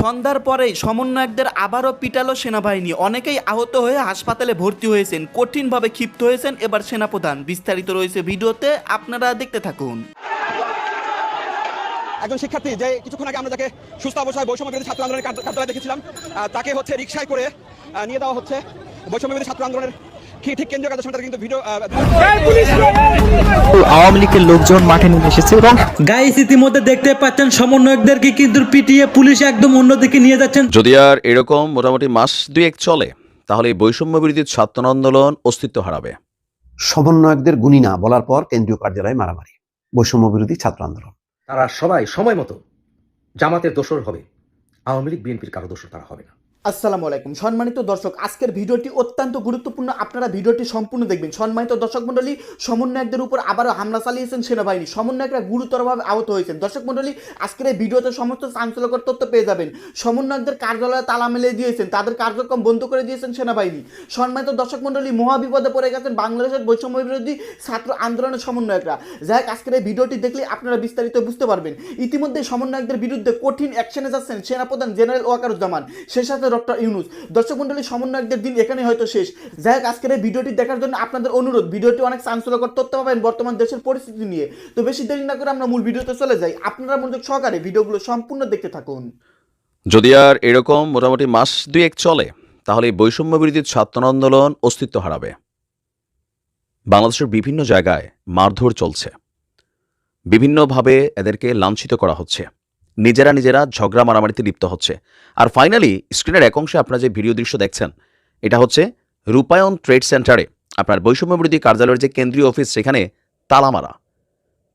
সন্ধ্যার পরেই সমন্বয়কদের আবারও পিটালো সেনাবাহিনী। অনেকেই আহত হয়ে হাসপাতালে ভর্তি হয়েছেন, কঠিনভাবে ক্ষিপ্ত হয়েছেন এবার সেনাপ্রধান। বিস্তারিত রয়েছে ভিডিওতে, আপনারা দেখতে থাকুন। একজন শিক্ষার্থী যে কিছুক্ষণ আগে আমরা যাকে সুস্থ অবস্থায় বৈষম্য বিরোধী ছাত্র আন্দোলনের কার্য- কার্যালয়ে দেখেছিলাম তাকে হচ্ছে রিক্সায় করে নিয়ে দেওয়া হচ্ছে। বৈষম্য বিরোধী ছাত্র আন্দোলনের ঠিক ঠিক কেন্দ্রীয় কার্যক্রমে তার কিন্তু ভিডিও আওয়ামী লীগের লোকজন মাঠে নেমে এসেছে এবং গাইস ইতিমধ্যে দেখতে পাচ্ছেন সমন্বয়কদেরকে কিন্তু পিটিয়ে পুলিশ একদম অন্যদিকে নিয়ে যাচ্ছেন। যদি আর এরকম মোটামুটি মাস দুয়েক চলে তাহলে এই বৈষম্য বিরোধী ছাত্র আন্দোলন অস্তিত্ব হারাবে। সমন্বয়কদের গুণী না বলার পর কেন্দ্রীয় কার্যালয়ে মারামারি বৈষম্য বিরোধী ছাত্র আন্দোলন। তারা সবাই সময় মতো জামাতের দোষর হবে। আওয়ামী লীগ বিএনপির কারও দোসর তারা হবে না। আসসালামু আলাইকুম। সম্মানিত দর্শক, আজকের ভিডিওটি অত্যন্ত গুরুত্বপূর্ণ। আপনারা ভিডিওটি সম্পূর্ণ দেখবেন। সম্মানিত দর্শক মণ্ডলী, সমন্বয়কদের উপর আবারও হামলা চালিয়েছেন সেনাবাহিনী। সমন্বয়করা গুরুতরভাবে আহত হয়েছেন। দর্শক মণ্ডলী, আজকের এই ভিডিওতে সমস্ত চাঞ্চল্যকর তথ্য পেয়ে যাবেন। সমন্বয়কদের কার্যালয়ে তালা মেলে দিয়েছেন। তাদের কার্যক্রম বন্ধ করে দিয়েছেন সেনাবাহিনী। সম্মানিত দর্শক মণ্ডলী, মহাবিপদে পড়ে গেছেন বাংলাদেশের বৈষম্য বিরোধী ছাত্র আন্দোলনের সমন্বয়করা। যাই আজকের এই ভিডিওটি দেখলে আপনারা বিস্তারিত বুঝতে পারবেন। ইতিমধ্যে সমন্বয়কদের বিরুদ্ধে কঠিন অ্যাকশনে যাচ্ছেন সেনাপ্রধান জেনারেল ওয়াকারুজ্জামান। সেই সাথে ডক্টর ইউনুস দর্শক মন্ডলী, সমন্বয়কদের দিন এখানে হয়তো শেষ। যাই হোক, আজকের এই ভিডিওটি দেখার জন্য আপনাদের অনুরোধ, ভিডিওটি অনেক চাঞ্চল্যকর তথ্য পাবেন বর্তমান দেশের পরিস্থিতি নিয়ে। তো বেশি দেরি না করে আমরা মূল ভিডিওতে চলে যাই। আপনারা মনোযোগ সহকারে ভিডিওগুলো সম্পূর্ণ দেখতে থাকুন। যদি আর এরকম মোটামুটি মাস দুয়েক চলে, তাহলে এই বৈষম্য বিরোধী ছাত্র আন্দোলন অস্তিত্ব হারাবে। বাংলাদেশের বিভিন্ন জায়গায় মারধর চলছে। বিভিন্নভাবে এদেরকে লাঞ্ছিত করা হচ্ছে। নিজেরা নিজেরা ঝগড়া মারামারিতে লিপ্ত হচ্ছে। আর ফাইনালি স্ক্রিনের এক অংশে আপনারা যে ভিডিও দৃশ্য দেখছেন, এটা হচ্ছে রূপায়ণ ট্রেড সেন্টারে আপনার বৈষম্য বিরোধী কার্যালয়ের যে কেন্দ্রীয় অফিস সেখানে তালামারা।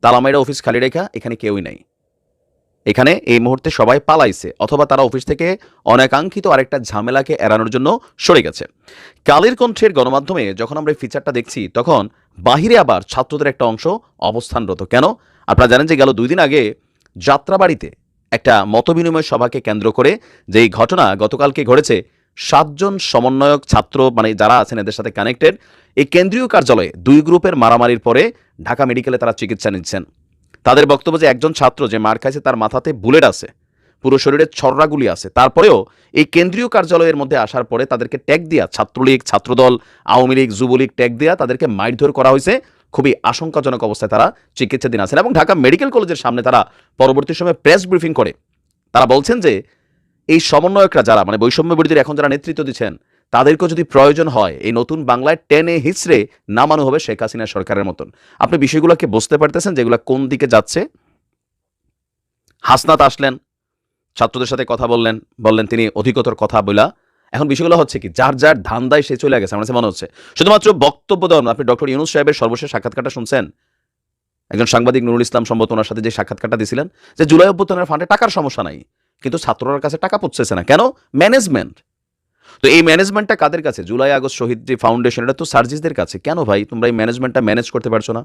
তালামারা অফিস খালি রেখা, এখানে কেউই নাই। এখানে এই মুহূর্তে সবাই পালাইছে, অথবা তারা অফিস থেকে অনাকাঙ্ক্ষিত আরেকটা ঝামেলাকে এড়ানোর জন্য সরে গেছে। কালের কণ্ঠের গণমাধ্যমে যখন আমরা এই ফিচারটা দেখছি, তখন বাহিরে আবার ছাত্রদের একটা অংশ অবস্থানরত। কেন? আপনারা জানেন যে গেল দুই দিন আগে যাত্রাবাড়িতে একটা মতবিনিময় সভাকে কেন্দ্র করে যেই ঘটনা গতকালকে ঘটেছে, সাতজন সমন্বয়ক ছাত্র মানে যারা আছেন এদের সাথে কানেক্টেড এই কেন্দ্রীয় কার্যালয়ে দুই গ্রুপের মারামারির পরে ঢাকা মেডিকেলে তারা চিকিৎসা নিচ্ছেন। তাদের বক্তব্য যে একজন ছাত্র যে মার খাইছে তার মাথাতে বুলেট আছে, পুরো শরীরে ছররাগুলি আছে, তারপরেও এই কেন্দ্রীয় কার্যালয়ের মধ্যে আসার পরে তাদেরকে ট্যাগ দেওয়া ছাত্রলীগ, ছাত্রদল, আওয়ামী লীগ, যুবলীগ ট্যাগ দেওয়া তাদেরকে মারধর করা হয়েছে। খুবই আশঙ্কাজনক অবস্থায় তারা চিকিৎসাধীন আছেন এবং ঢাকা মেডিকেল কলেজের সামনে তারা পরবর্তী সময়ে প্রেস ব্রিফিং করে। তারা বলছেন যে, এই সমন্বয়করা যারা মানে বৈষম্য বিরোধীর এখন যারা নেতৃত্ব দিচ্ছেন, তাদেরকেও যদি প্রয়োজন হয়, এই নতুন বাংলায় টেনে হিসড়ে নামানো হবে শেখ হাসিনা সরকারের মতন। আপনি বিষয়গুলোকে বুঝতে পারতেছেন যেগুলো কোন দিকে যাচ্ছে? হাসনাত আসলেন, ছাত্রদের সাথে কথা বললেন বললেন তিনি অধিকতর কথা বলা এখন বিষয়গুলো হচ্ছে কি, যার যার ধান্দায় সে চলে গেছে, আমার মনে হচ্ছে। শুধুমাত্র বক্তব্য দেওয়ার আপনি ডক্টর ইউনুস সাহেবের সর্বশেষ সাক্ষাৎকারটা শুনছেন? একজন সাংবাদিক নুরুল ইসলাম সম্ভবত ওনার সাথে যে সাক্ষাৎকারটা দিয়েছিলেন যে জুলাই অভ্যুত্থানের ফান্ডে টাকার সমস্যা নাই, কিন্তু ছাত্ররা কাছে টাকা পৌঁছেছে না। কেন? ম্যানেজমেন্ট। তো এই ম্যানেজমেন্টটা কাদের কাছে? জুলাই, আগস্ট শহীদ যে ফাউন্ডেশন এটা তো সার্জিসদের কাছে। কেন ভাই? তোমরা এই ম্যানেজমেন্টটা ম্যানেজ করতে পারছ না।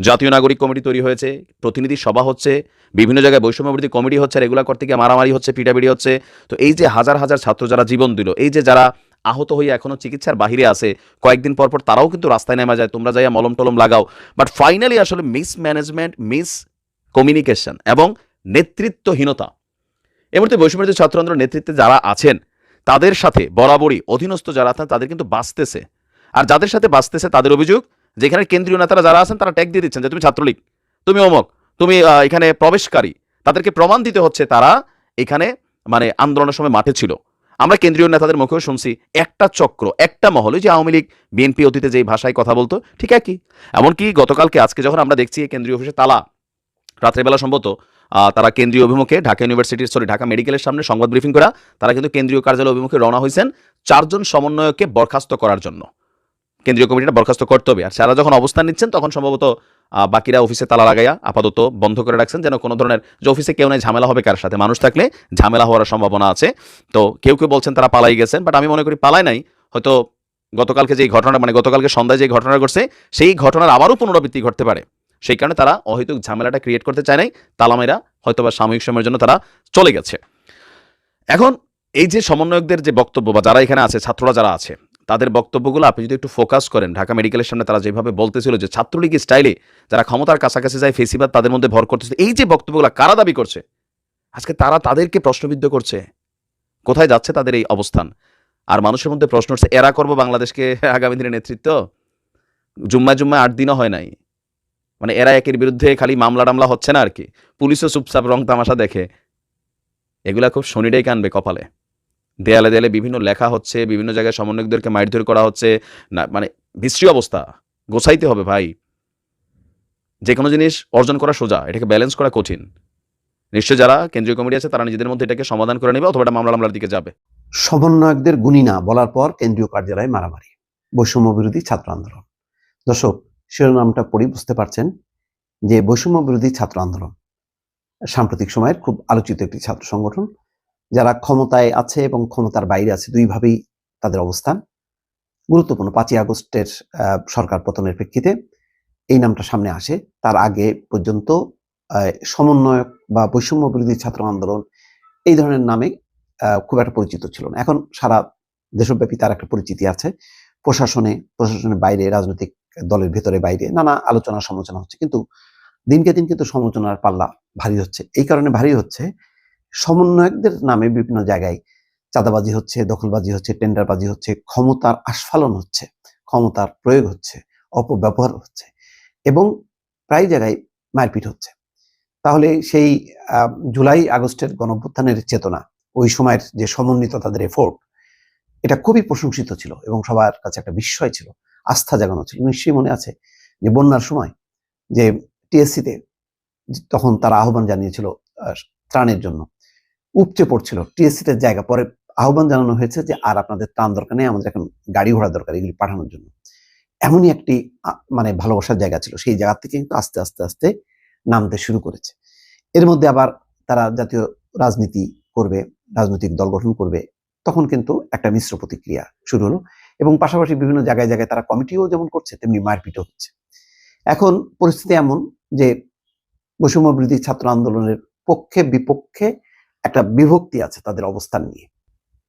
জাতীয় নাগরিক কমিটি তৈরি হয়েছে, প্রতিনিধি সভা হচ্ছে, বিভিন্ন জায়গায় বৈষম্যবর্তী কমিটি হচ্ছে রেগুলার করতে গিয়ে মারামারি হচ্ছে, পিটাপিটি হচ্ছে। তো এই যে হাজার হাজার ছাত্র যারা জীবন দিল, এই যে যারা আহত হয়ে এখনও চিকিৎসার বাহিরে আসে কয়েকদিন পর পর তারাও কিন্তু রাস্তায় নেমে যায়, তোমরা যাইয়া মলম টলম লাগাও। বাট ফাইনালি আসলে মিস ম্যানেজমেন্ট মিস কমিউনিকেশন এবং নেতৃত্বহীনতা। এ মুহূর্তে বৈষম্যবর্তী ছাত্র আন্দোলনের নেতৃত্বে যারা আছেন তাদের সাথে বরাবরই অধীনস্থ যারা আছেন, তাদের কিন্তু বাঁচতেছে। আর যাদের সাথে বাঁচতেছে, তাদের অভিযোগ যেখানে কেন্দ্রীয় নেতারা যারা আছেন, তারা ট্যাগ দিয়ে দিচ্ছেন যে, তুমি ছাত্রলীগ, তুমি অমক, তুমি এখানে প্রবেশকারী। তাদেরকে প্রমাণ দিতে হচ্ছে তারা এখানে মানে আন্দোলনের সময় মাঠে ছিল। আমরা কেন্দ্রীয় নেতাদের মুখেও শুনছি, একটা চক্র, একটা মহল যে আওয়ামী লীগ, বিএনপি অতীতে যেই ভাষায় কথা বলতো, ঠিক একই। এমনকি গতকালকে, আজকে যখন আমরা দেখছি কেন্দ্রীয় অফিসে তালা, রাত্রেবেলা সম্ভবত তারা কেন্দ্রীয় অভিমুখে ঢাকা ইউনিভার্সিটির সরি ঢাকা মেডিকেলের সামনে সংবাদ ব্রিফিং করা, তারা কিন্তু কেন্দ্রীয় কার্যালয় অভিমুখে রওনা হয়েছেন চারজন সমন্বয়ককে বরখাস্ত করার জন্য। কেন্দ্রীয় কমিটিটা বরখাস্ত করতে হবে। আর যারা যখন অবস্থান নিচ্ছেন, তখন সম্ভবত বাকিরা অফিসে তালা লাগাইয়া আপাতত বন্ধ করে রাখছেন, যেন কোনো ধরনের, যে অফিসে কেউ নাই, ঝামেলা হবে কার সাথে? মানুষ থাকলে ঝামেলা হওয়ার সম্ভাবনা আছে। তো কেউ কেউ বলছেন তারা পালাই গেছেন বাট আমি মনে করি পালায় নাই। হয়তো গতকালকে যে ঘটনা মানে গতকালকে সন্ধ্যায় যে ঘটনা ঘটছে, সেই ঘটনার আবারও পুনরাবৃত্তি ঘটতে পারে। সেই কারণে তারা অহেতুক ঝামেলাটা ক্রিয়েট করতে চায় নাই। তালামেরা হয়তো বা সাময়িক সময়ের জন্য তারা চলে গেছে। এখন এই যে সমন্বয়কদের যে বক্তব্য বা যারা এখানে আছে, ছাত্ররা যারা আছে, তাদের বক্তব্যগুলো আপনি যদি একটু ফোকাস করেন, ঢাকা মেডিকেলের সামনে তারা যেভাবে বলতেছিল যে ছাত্রলীগ স্টাইলে যারা ক্ষমতার কাছাকাছি যায়, ফেসিবাদ তাদের মধ্যে ভর করতেছে এই যে বক্তব্যগুলো কারা দাবি করছে? আজকে তারা তাদেরকে প্রশ্নবিদ্ধ করছে। কোথায় যাচ্ছে তাদের এই অবস্থান? আর মানুষের মধ্যে প্রশ্ন হচ্ছে এরা করব বাংলাদেশকে আগামী দিনের নেতৃত্ব? জুম্মায় জুম্মায় আট দিনও হয় নাই। মানে এরা একের বিরুদ্ধে খালি মামলা টামলা হচ্ছে না আর কি পুলিশও চুপচাপ রং তামাশা দেখে। এগুলা খুব শনিটাই কানবে কপালে। দেয়ালে দেয়ালে বিভিন্ন লেখা হচ্ছে, বিভিন্ন জায়গায় সমন্বয়কদেরকে মারধর করা হচ্ছে। না মানে বিশ্রী অবস্থা। গোছাইতে হবে ভাই। যে কোনো জিনিস অর্জন করা সোজা, এটাকে ব্যালেন্স করা কঠিন। নিশ্চয় যারা কেন্দ্রীয় কমিটি আছে, তারা নিজেদের মধ্যে এটাকে সমাধান করে নেবে অথবা মামলা মামলার দিকে যাবে। সমন্বয়কদের গুণী না বলার পর কেন্দ্রীয় কার্যালয়ে মারামারি। বৈষম্য বিরোধী ছাত্র আন্দোলন। দর্শক শিরোনামটা পড়ি বুঝতে পারছেন যে বৈষম্য বিরোধী ছাত্র আন্দোলন সাম্প্রতিক সময়ের খুব আলোচিত একটি ছাত্র সংগঠন যারা ক্ষমতায় আছে এবং ক্ষমতার বাইরে আছে দুইভাবেই তাদের অবস্থান। গুরুত্বপূর্ণ পাঁচই আগস্টের সরকার পতনের প্রেক্ষিতে এই নামটা সামনে আসে। তার আগে পর্যন্ত সমন্বয়ক বা বৈষম্য বিরোধী ছাত্র আন্দোলন এই ধরনের নামে খুব একটা পরিচিত ছিল না। এখন সারা দেশব্যাপী তার একটা পরিচিতি আছে। প্রশাসনে, প্রশাসনের বাইরে রাজনৈতিক দলের ভেতরে বাইরে নানা আলোচনা সমালোচনা হচ্ছে। কিন্তু দিনকে দিন কিন্তু সমালোচনার পাল্লা ভারী হচ্ছে। এই কারণে ভারী হচ্ছে সমন্বয়কদের নামে বিভিন্ন জায়গায় চাঁদাবাজি হচ্ছে, দখলবাজি হচ্ছে, টেন্ডারবাজি হচ্ছে, ক্ষমতার আস্ফালন হচ্ছে, ক্ষমতার প্রয়োগ হচ্ছে, অপব্যবহার হচ্ছে এবং প্রায় জায়গায় মারপিট হচ্ছে। তাহলে সেই জুলাই আগস্টের গণভ্যুত্থানের চেতনা, ওই সময়ের যে সমন্বিত তাদের এফোর্ট এটা খুবই প্রশংসিত ছিল এবং সবার কাছে একটা বিস্ময় ছিল, আস্থা জাগানো ছিল। নিশ্চয়ই মনে আছে যে বন্যার সময় যে টিএসসিতে তখন তারা আহ্বান জানিয়েছিল ত্রাণের জন্য। উপচে পড়ছিল। টিএসসিতে জায়গা পরে আহ্বান জানানো হয়েছে যে আর আপনাদের ত্রাণ দরকার নেই, আমাদের এখন গাড়ি ঘোড়া দরকার এগুলি পাঠানোর জন্য। এমনই একটি মানে ভালোবাসার জায়গা ছিল। সেই জায়গা থেকে কিন্তু আস্তে আস্তে আস্তে নামতে শুরু করেছে। এর মধ্যে আবার তারা জাতীয় রাজনীতি করবে, রাজনৈতিক দল গঠন করবে। তখন কিন্তু একটা মিশ্র প্রতিক্রিয়া শুরু হলো এবং পাশাপাশি বিভিন্ন জায়গায় জায়গায় তারা কমিটিও যেমন করছে, তেমনি মারপিটও হচ্ছে। এখন পরিস্থিতি এমন যে বৈষম্য বিরোধী ছাত্র আন্দোলনের পক্ষে বিপক্ষে একটা বিভক্তি আছে তাদের অবস্থান নিয়ে।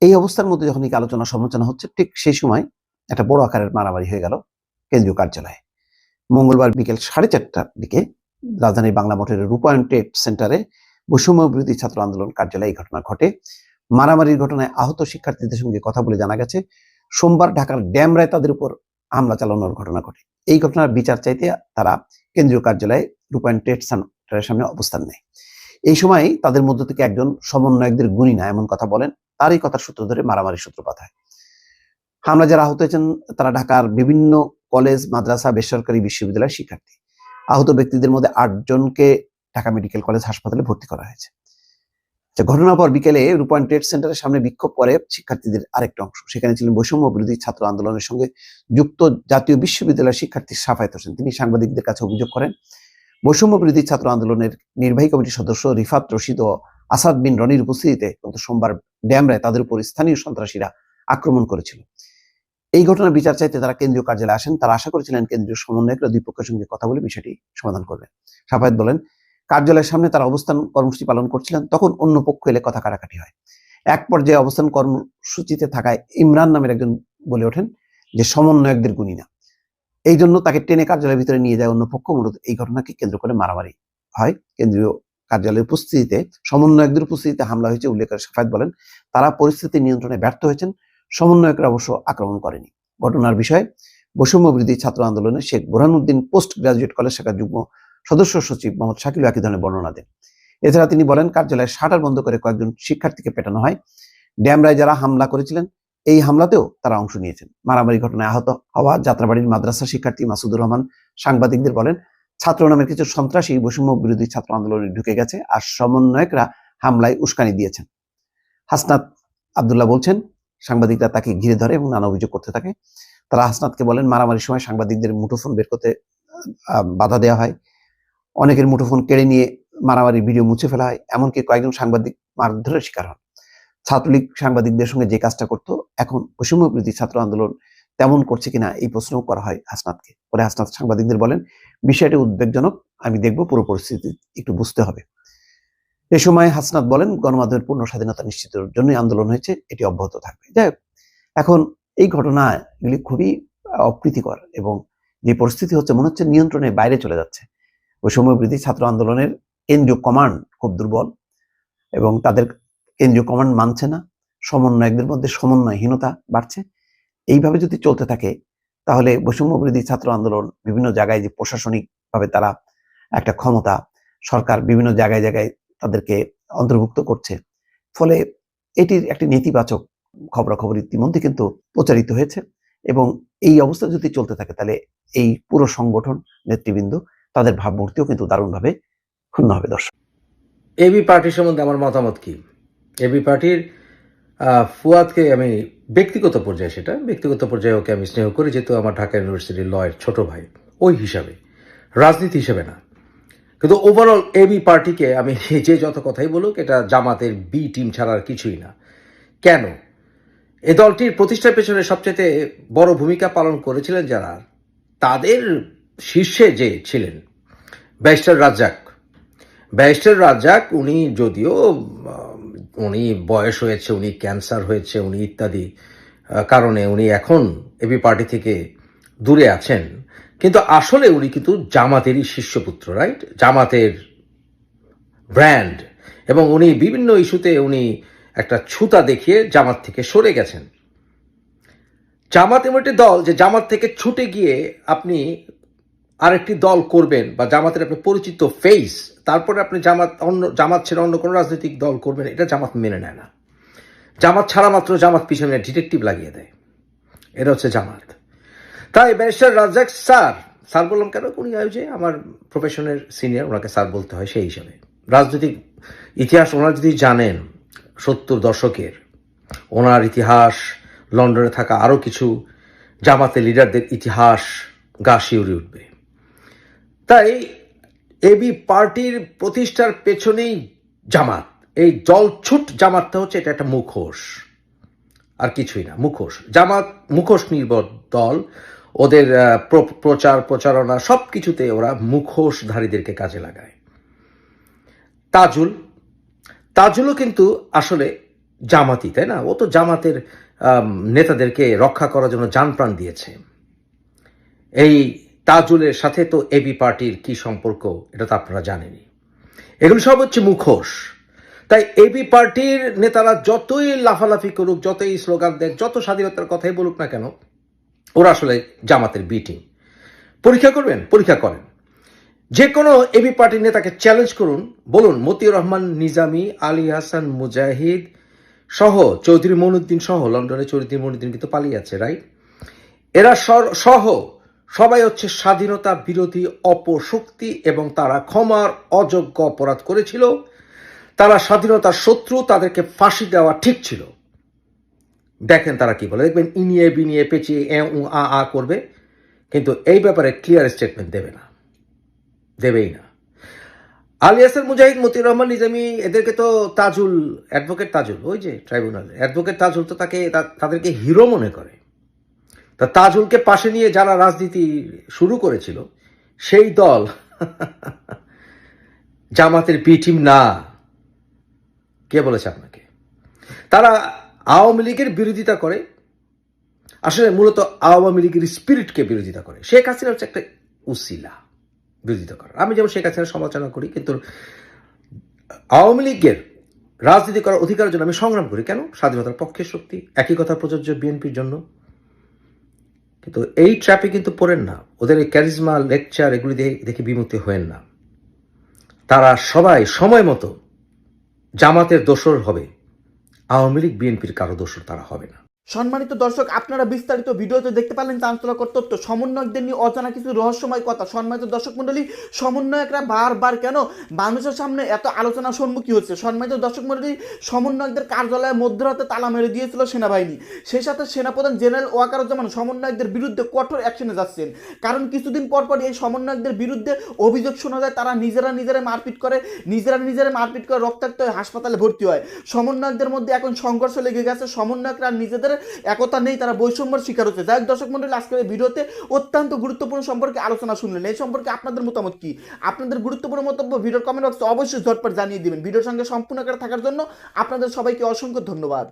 এই অবস্থার মধ্যে যখন এই আলোচনা সমালোচনা হচ্ছে, ঠিক সেই সময় একটা বড় আকারের মারামারি হয়ে গেল কেন্দ্রীয় কার্যালয়ে। মঙ্গলবার বিকেল সাড়ে চারটার দিকে রাজধানীর বাংলা মোটরের রূপায়ণ ট্রেড সেন্টারে বৈষম্য বিরোধী ছাত্র আন্দোলন কার্যালয়ে এই ঘটনা ঘটে। মারামারির ঘটনায় আহত শিক্ষার্থীদের সঙ্গে কথা বলে জানা গেছে, সোমবার ঢাকার ড্যামরায় তাদের উপর হামলা চালানোর ঘটনা ঘটে। এই ঘটনার বিচার চাইতে তারা কেন্দ্রীয় কার্যালয়ে রূপায়ণ ট্রেড সেন্টারের সামনে অবস্থান নেয়। এই সময় তাদের মধ্য থেকে একজন সমন্বয়কদের গুণী না এমন কথা বলেন, তারই কথার সূত্র ধরে মারামারি সূত্রপাত হয়। হামলা যারা আহত হয়েছেন, তারা ঢাকার বিভিন্ন কলেজ, মাদ্রাসা, বেসরকারি বিশ্ববিদ্যালয়ের শিক্ষার্থী। আহত ব্যক্তিদের মধ্যে আটজনকে ঢাকা মেডিকেল কলেজ হাসপাতালে ভর্তি করা হয়েছে। আচ্ছা, ঘটনার পর বিকেলে রূপায়ণ ট্রেড সেন্টারের সামনে বিক্ষোভ করে শিক্ষার্থীদের আরেকটা অংশ। সেখানে ছিলেন বৈষম্য বিরোধী ছাত্র আন্দোলনের সঙ্গে যুক্ত জাতীয় বিশ্ববিদ্যালয়ের শিক্ষার্থী সাফায়েত হোসেন। তিনি সাংবাদিকদের কাছে অভিযোগ করেন বৈষম্য বিরোধী ছাত্র আন্দোলনের নির্বাহী কমিটির সদস্য রিফাত রশিদ ও আসাদ বিন রনির উপস্থিতিতে গত সোমবার ড্যামরায় তাদের উপর স্থানীয় সন্ত্রাসীরা আক্রমণ করেছিল। এই ঘটনার বিচার চাইতে তারা কেন্দ্রীয় কার্যালয়ে আসেন। তারা আশা করেছিলেন কেন্দ্রীয় সমন্বয়করা দুই পক্ষের সঙ্গে কথা বলে বিষয়টি সমাধান করবেন। সাফায়েত বলেন কার্যালয়ের সামনে তারা অবস্থান কর্মসূচি পালন করছিলেন, তখন অন্য পক্ষ এলে কথা কাটাকাটি হয়। এক পর্যায়ে অবস্থান কর্মসূচিতে থাকায় ইমরান নামের একজন বলে ওঠেন যে, সমন্বয়কদের গুণী না। এই জন্য তাকে টেনে কার্যালয়ের ভিতরে নিয়ে যায় অন্য পক্ষ। মূলত এই ঘটনাকে কেন্দ্র করে মারামারি হয়। কেন্দ্রীয় কার্যালয়ের উপস্থিতিতে সমন্বয়কদের উপস্থিতিতে হামলা হয়েছে, উল্লেখ করে সাফায়েত বলেন। তারা পরিস্থিতি নিয়ন্ত্রণে ব্যর্থ হয়েছেন। সমন্বয়করা অবশ্য আক্রমণ করেনি। ঘটনার বিষয়ে বৈষম্য বিরোধী ছাত্র আন্দোলনে Sheikh Borhanuddin post graduate college শাখার যুগ্ম সদস্য সচিব মোহাম্মদ শাকিল একই ধরনের বর্ণনা দেন। এছাড়া তিনি বলেন কার্যালয়ের শাটার বন্ধ করে কয়েকজন শিক্ষার্থীকে পেটানো হয়। ড্যামরায় যারা হামলা করেছিলেন, এই হামলাতেও তারা অংশ নিয়েছেন। মারামারি ঘটনায় আহত হওয়া যাত্রাবাড়ির মাদ্রাসা শিক্ষার্থী মাসুদুর রহমান সাংবাদিকদের বলেন, ছাত্র নামের কিছু সন্ত্রাসী বৈষম্য বিরোধী ছাত্র আন্দোলনে ঢুকে গেছে আর সমন্বয়করা হামলায় উস্কানি দিয়েছেন। হাসনাত আবদুল্লাহ বলছেন, সাংবাদিকরা তাকে ঘিরে ধরে এবং নানা অভিযোগ করতে থাকে। তারা হাসনাতকে বলেন, মারামারির সময় সাংবাদিকদের মুঠোফোন বের করতে বাধা দেওয়া হয়। অনেকের মুঠোফোন কেড়ে নিয়ে মারামারি ভিডিও মুছে ফেলা হয়, এমনকি কয়েকজন সাংবাদিক মারধরের শিকার হন। ছাত্রলীগ সাংবাদিকদের সঙ্গে যে কাজটা করতো, এখন বিরোধী ছাত্র আন্দোলন তেমন করছে কিনা এই প্রশ্নও করা হয় হাসনাতকে। পরে হাসনাত সাংবাদিকদের বলেন, বিষয়টি উদ্বেগজনক, আমি দেখব পুরো পরিস্থিতি একটু বুঝতে হবে। এ সময় হাসনাত বলেন, গণমাধ্যমের পূর্ণ স্বাধীনতা নিশ্চিতের জন্যই আন্দোলন হয়েছে, এটি অব্যাহত থাকবে। যাই এখন এই ঘটনাগুলি খুবই অপ্রীতিকর এবং যে পরিস্থিতি হচ্ছে, মনে হচ্ছে নিয়ন্ত্রণের বাইরে চলে যাচ্ছে। ওই সময় বৃদ্ধি ছাত্র আন্দোলনের কেন্দ্রীয় কমান্ড খুব দুর্বল এবং তাদের কেন্দ্রীয় কমান্ড মানছে না। সমন্বয়কদের মধ্যে সমন্বয়হীনতা বাড়ছে। এইভাবে যদি চলতে থাকে, তাহলে বৈষম্য বিরোধী ছাত্র আন্দোলন বিভিন্ন জায়গায় যে প্রশাসনিকভাবে তারা একটা ক্ষমতা সরকার বিভিন্ন জায়গায় জায়গায় তাদেরকে অন্তর্ভুক্ত করছে। ফলে এটির একটি নেতিবাচক খবরাখবর ইতিমধ্যে কিন্তু প্রচারিত হয়েছে এবং এই অবস্থা যদি চলতে থাকে, তাহলে এই পুরো সংগঠন, নেতৃবৃন্দ তাদের ভাবমূর্তিও কিন্তু দারুণভাবে ক্ষুণ্ণ হবে, দর্শক। এবি পার্টির সম্বন্ধে আমার মতামত কি? এবি পার্টির ফুয়াদকে আমি ব্যক্তিগত পর্যায়ে সেটা, ব্যক্তিগত পর্যায়ে ওকে আমি স্নেহ করি, যেহেতু আমার ঢাকা ইউনিভার্সিটির লয়ের ছোট ভাই। ওই হিসাবে। রাজনীতি হিসেবে না। কিন্তু ওভারঅল এবি পার্টিকে আমি যে যত কথাই বলুক, এটা জামাতের বি টিম ছাড়া আর কিছুই না। কেন? এ দলটির প্রতিষ্ঠার পেছনে সবচেয়ে বড় ভূমিকা পালন করেছিলেন যারা, তাদের শীর্ষে যে ছিলেন ব্যারিস্টার রাজ্জাক। ব্যারিস্টার রাজ্জাক, উনি যদিও উনি বয়স হয়েছে, উনি ক্যান্সার হয়েছে, উনি ইত্যাদি কারণে উনি এখন এবি পার্টি থেকে দূরে আছেন। কিন্তু আসলে উনি কিন্তু জামাতেরই শিষ্যপুত্র, রাইট? জামাতের ব্র্যান্ড। এবং উনি বিভিন্ন ইস্যুতে উনি একটা ছুতা দেখিয়ে জামাত থেকে সরে গেছেন। জামাত এমন একটি দল যে জামাত থেকে ছুটে গিয়ে আপনি আরেকটি দল করবেন বা জামাতের আপনি পরিচিত ফেস তারপরে আপনি জামাত অন্য, জামাত ছেড়ে অন্য কোনো রাজনৈতিক দল করবেন, এটা জামাত মেনে নেয় না। জামাত ছাড়া মাত্র জামাত পিছনে ডিটেকটিভ লাগিয়ে দেয়। এটা হচ্ছে জামাত। তাই ব্যারিস্টার রাজ্জাক স্যার স্যার বললাম, কেন উনি যে আমার প্রফেশনের সিনিয়র ওনাকে স্যার বলতে হয় সেই হিসাবে। রাজনৈতিক ইতিহাস, ওনারা যদি জানেন, সত্তর দশকের, ওনার ইতিহাস, লন্ডনে থাকা আরও কিছু জামাতে লিডারদের ইতিহাস গা শিউরে উঠবে। তাই এবি পার্টির প্রতিষ্ঠার পেছনেই জামাত। এই জলছুট জামাতটা হচ্ছে এটা একটা মুখোশ। আর কিছুই না, মুখোশ। জামাত, মুখোশ নির্ভর দল। ওদের প্র- প্রচার, প্রচারণা সব কিছুতে ওরা মুখোশধারীদেরকে কাজে লাগায়। তাজুল। তাজুলও কিন্তু আসলে জামাতি, তাই না? ও তো জামাতের নেতাদেরকে রক্ষা করার জন্য জানপ্রাণ দিয়েছে। এই তাজুলের সাথে তো এবি পার্টির কি সম্পর্ক, এটা তো আপনারা জানেনই। এগুলো সব হচ্ছে মুখোশ। তাই এবি পার্টির নেতারা যতই লাফালাফি করুক, যতই স্লোগান দেন, যত স্বাধীনতার কথাই বলুক না কেন, ওরা আসলে জামাতের বিটিং পরীক্ষা করবেন, পরীক্ষা করেন। যে কোনো এবি পার্টির নেতাকে চ্যালেঞ্জ করুন, বলুন, মতিউর রহমান, নিজামি, আলী হাসান, মুজাহিদ সহ, চৌধুরী মনুদ্দিন সহ, লন্ডনে চৌধুরী মনুদ্দিন কিন্তু পালিয়ে আছে রাইট এরা সহ সবাই হচ্ছে স্বাধীনতা বিরোধী অপশক্তি এবং তারা ক্ষমার অযোগ্য অপরাধ করেছিল। তারা স্বাধীনতার শত্রু, তাদেরকে ফাঁসি দেওয়া ঠিক ছিল। দেখেন তারা কি বলে, দেখবেন ইনিয়ে বিনিয়ে পেঁচিয়ে এ উ আ আ করবে, কিন্তু এই ব্যাপারে ক্লিয়ার স্টেটমেন্ট দেবে না। দেবেই না। আলিয়াসের মুজাহিদ মতিউর রহমান নিজামি, এদেরকে তো তাজুল অ্যাডভোকেট তাজুল, ওই যে ট্রাইব্যুনাল অ্যাডভোকেট তাজুল তো তাকে তাদেরকে হিরো মনে করে। তা তাজুলকে পাশে নিয়ে যারা রাজনীতি শুরু করেছিল, সেই দল জামাতের বি টিম না। কে বলেছে আপনাকে? তারা আওয়ামী লীগের বিরোধিতা করে। আসলে মূলত আওয়ামী লীগের স্পিরিটকে বিরোধিতা করে। শেখ হাসিনা হচ্ছে একটা উসিলা বিরোধিতা করার আমি যেমন শেখ হাসিনার সমালোচনা করি, কিন্তু আওয়ামী লীগের রাজনীতি করার অধিকারের জন্য আমি সংগ্রাম করি। কেন? স্বাধীনতার পক্ষের শক্তি, একই কথা প্রযোজ্য বিএনপির জন্য। কিন্তু এই ট্র্যাপে কিন্তু পড়েন না। ওদের এই ক্যারিজমা লেকচার এগুলি দেখে বিমুক্তি হয়েন না। তারা সবাই সময় মতো জামাতের দোষর হবে। আওয়ামী লীগ, বিএনপির কারও দোষর তারা হবে না। সম্মানিত দর্শক, আপনারা বিস্তারিত ভিডিওতে দেখতে পারলেন চাঞ্চলকর তথ্য। সমন্বয়কদের নিয়ে অজানা কিছু রহস্যময় কথা। সম্মানিত দর্শক মণ্ডলী, সমন্বয়করা বারবার কেন মানুষের সামনে এত আলোচনার সম্মুখী হচ্ছে? সম্মানিত দর্শক মণ্ডলী, সমন্বয়কদের কার্যালয়ে মধ্যরাতে তালা মেরে দিয়েছিল সেনাবাহিনী। সেই সাথে সেনাপ্রধান জেনারেল ওয়াকারুজ্জামান সমন্বয়কদের বিরুদ্ধে কঠোর অ্যাকশনে যাচ্ছেন। কারণ কিছুদিন পর পর এই সমন্বয়কদের বিরুদ্ধে অভিযোগ শোনা যায়, তারা নিজেরা নিজেরা মারপিট করে, নিজেরা নিজেরা মারপিট করে রক্তাক্ত হয়ে হাসপাতালে ভর্তি হয়। সমন্বয়কদের মধ্যে এখন সংঘর্ষ লেগে গেছে। সমন্বয়করা নিজেদের একতা নেই, তারা বৈষম্যের শিকার হচ্ছে। যাই দর্শক মন্ডলী, আজকের এই ভিডিওতে অত্যন্ত গুরুত্বপূর্ণ সম্পর্কে আলোচনা শুনলেন। এই সম্পর্কে আপনাদের মতামত কি? আপনাদের গুরুত্বপূর্ণ মন্তব্য ভিডিওর কমেন্ট বক্সে অবশ্যই ঝটপট জানিয়ে দিবেন। ভিডিওর সঙ্গে সম্পূর্ণ করে থাকার জন্য আপনাদের সবাইকে অসংখ্য ধন্যবাদ।